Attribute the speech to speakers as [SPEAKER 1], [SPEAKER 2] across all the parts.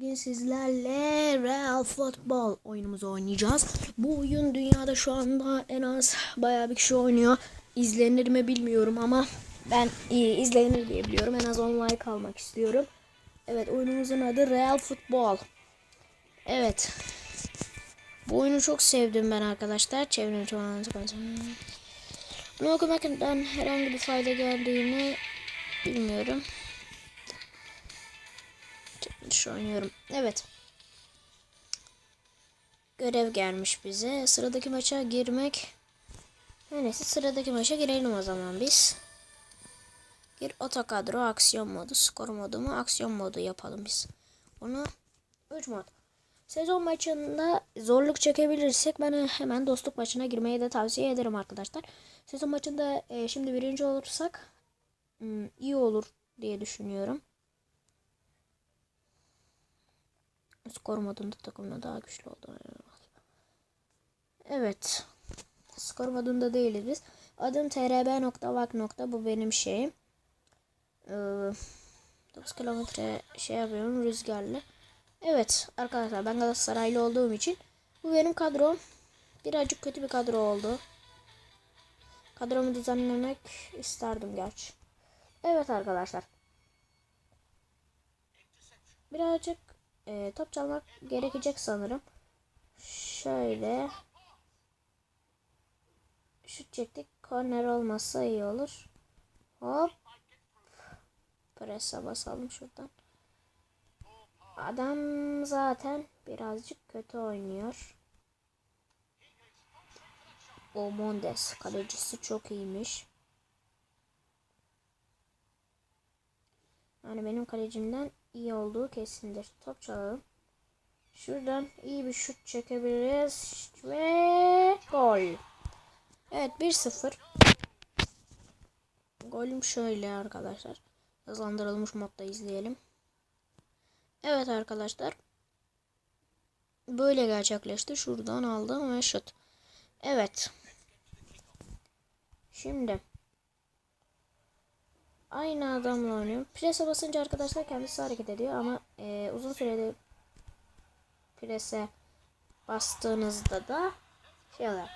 [SPEAKER 1] Bugün sizlerle Real Futbol oyunumuzu oynayacağız. Bu oyun dünyada şu anda en az bayağı bir kişi oynuyor. İzlenir mi bilmiyorum ama ben iyi izlenir diye biliyorum. En az 10 like almak istiyorum. Evet oyunumuzun adı Real Futbol. Evet. Bu oyunu çok sevdim ben arkadaşlar. Çevrim Bunu okumaktan herhangi bir fayda geldiğini bilmiyorum. Şu oynuyorum. Evet. Görev gelmiş bize. Sıradaki maça girmek. Neyse sıradaki maça girelim o zaman biz. Gir otokadro aksiyon modu. Skor modu mu? Aksiyon modu yapalım biz. Onu 3 mod. Sezon maçında zorluk çekebilirsek ben hemen dostluk maçına girmeyi de tavsiye ederim arkadaşlar. Sezon maçında e, şimdi birinci olursak hmm, iyi olur diye düşünüyorum. Skor modunda takımla daha güçlü oldu. Evet. Skor modunda değiliz biz. Adım trb.vak. Bu benim şeyim. Ee, 9 kilometre şey yapıyorum rüzgarlı. Evet arkadaşlar ben Galatasaraylı olduğum için bu benim kadrom. Birazcık kötü bir kadro oldu. Kadromu düzenlemek isterdim gerçi. Evet arkadaşlar. Birazcık e, top çalmak gerekecek sanırım. Şöyle. Şut çektik. Korner olmazsa iyi olur. Hop. Presa basalım şuradan. Adam zaten birazcık kötü oynuyor. O Mondes kalecisi çok iyiymiş. Yani benim kalecimden iyi olduğu kesindir. Top çalalım. Şuradan iyi bir şut çekebiliriz. Ve gol. Evet 1-0. Golüm şöyle arkadaşlar. Hızlandırılmış modda izleyelim. Evet arkadaşlar. Böyle gerçekleşti. Şuradan aldım ve şut. Evet. Şimdi aynı adamla oynuyorum. Prese basınca arkadaşlar kendisi hareket ediyor ama e, uzun sürede prese bastığınızda da şey oluyor.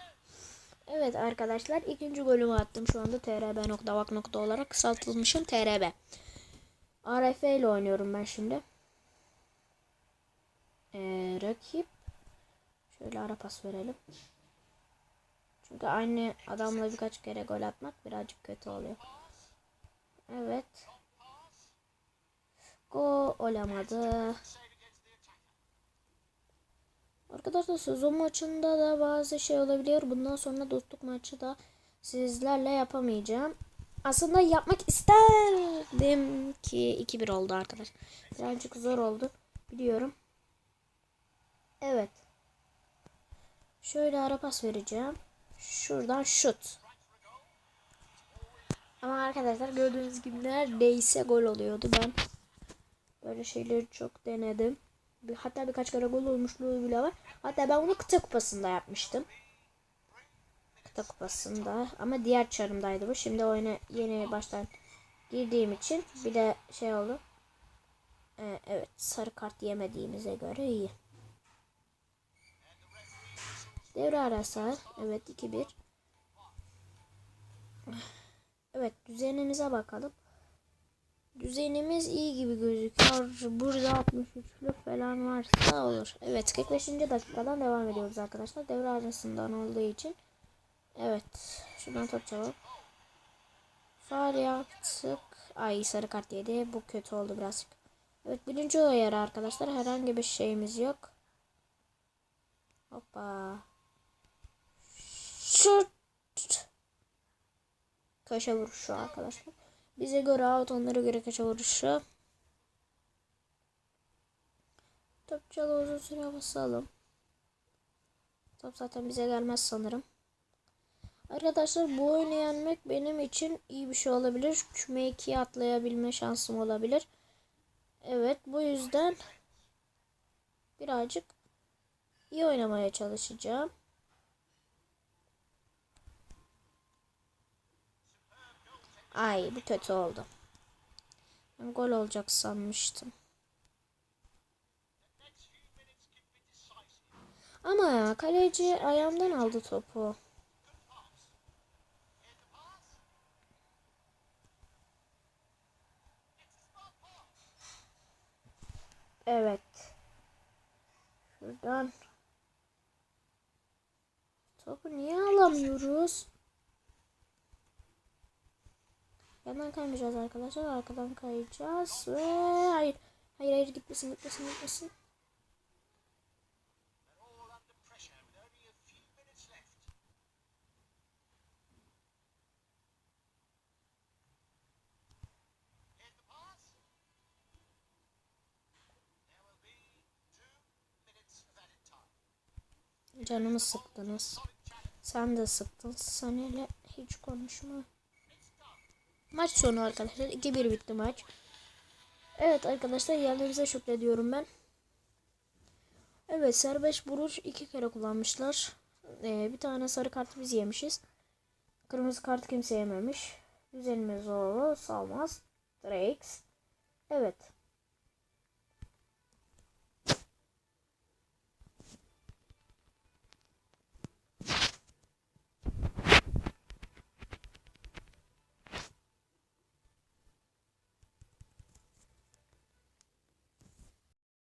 [SPEAKER 1] Evet arkadaşlar ikinci golümü attım şu anda trb.vak. olarak kısaltılmışım trb. RF ile oynuyorum ben şimdi. Ee, rakip şöyle ara pas verelim. Çünkü aynı adamla birkaç kere gol atmak birazcık kötü oluyor. Evet. Gol olamadı. Arkadaşlar sezon maçında da bazı şey olabiliyor. Bundan sonra dostluk maçı da sizlerle yapamayacağım. Aslında yapmak isterdim ki 2-1 oldu arkadaş. Birazcık zor oldu. Biliyorum. Evet. Şöyle ara pas vereceğim. Şuradan şut. Ama arkadaşlar gördüğünüz gibi neredeyse gol oluyordu. Ben böyle şeyleri çok denedim. Hatta birkaç kere gol olmuşluğu bile var. Hatta ben bunu kıta kupasında yapmıştım. Kıta kupasında. Ama diğer çarımdaydı bu. Şimdi oyuna yeni baştan girdiğim için bir de şey oldu. Ee, evet sarı kart yemediğimize göre iyi. Devre arası. Evet 2-1. Evet düzenimize bakalım. Düzenimiz iyi gibi gözüküyor. Burada 63'lük falan varsa olur. Evet 45. dakikadan devam ediyoruz arkadaşlar. Devre arasından olduğu için. Evet. Şuradan top çalalım. Faal yaptık. Ay sarı kart yedi. Bu kötü oldu biraz. Evet birinci uyarı arkadaşlar. Herhangi bir şeyimiz yok. Hoppa. Şut. Köşe vuruşu arkadaşlar. Bize göre out onlara göre köşe vuruşu. Top çalı uzun süre basalım. Top zaten bize gelmez sanırım. Arkadaşlar bu oyunu yenmek benim için iyi bir şey olabilir. Küme 2'ye atlayabilme şansım olabilir. Evet bu yüzden birazcık iyi oynamaya çalışacağım. Ay bu kötü oldu. Ben gol olacak sanmıştım. Ama ya kaleci ayağımdan aldı topu. Evet. Şuradan. Topu niye alamıyoruz? Yandan kaymayacağız arkadaşlar. Arkadan kayacağız ve hayır. Hayır hayır gitmesin gitmesin gitmesin. Canımı sıktınız. Sen de sıktın. Sen hiç konuşma. Maç sonu arkadaşlar. 2-1 bitti maç. Evet arkadaşlar yerlerinize şükrediyorum ben. Evet serbest vuruş iki kere kullanmışlar. Ee, bir tane sarı kartı biz yemişiz. Kırmızı kartı kimse yememiş. Güzelimiz Zoro, Salmaz, Drakes. Evet.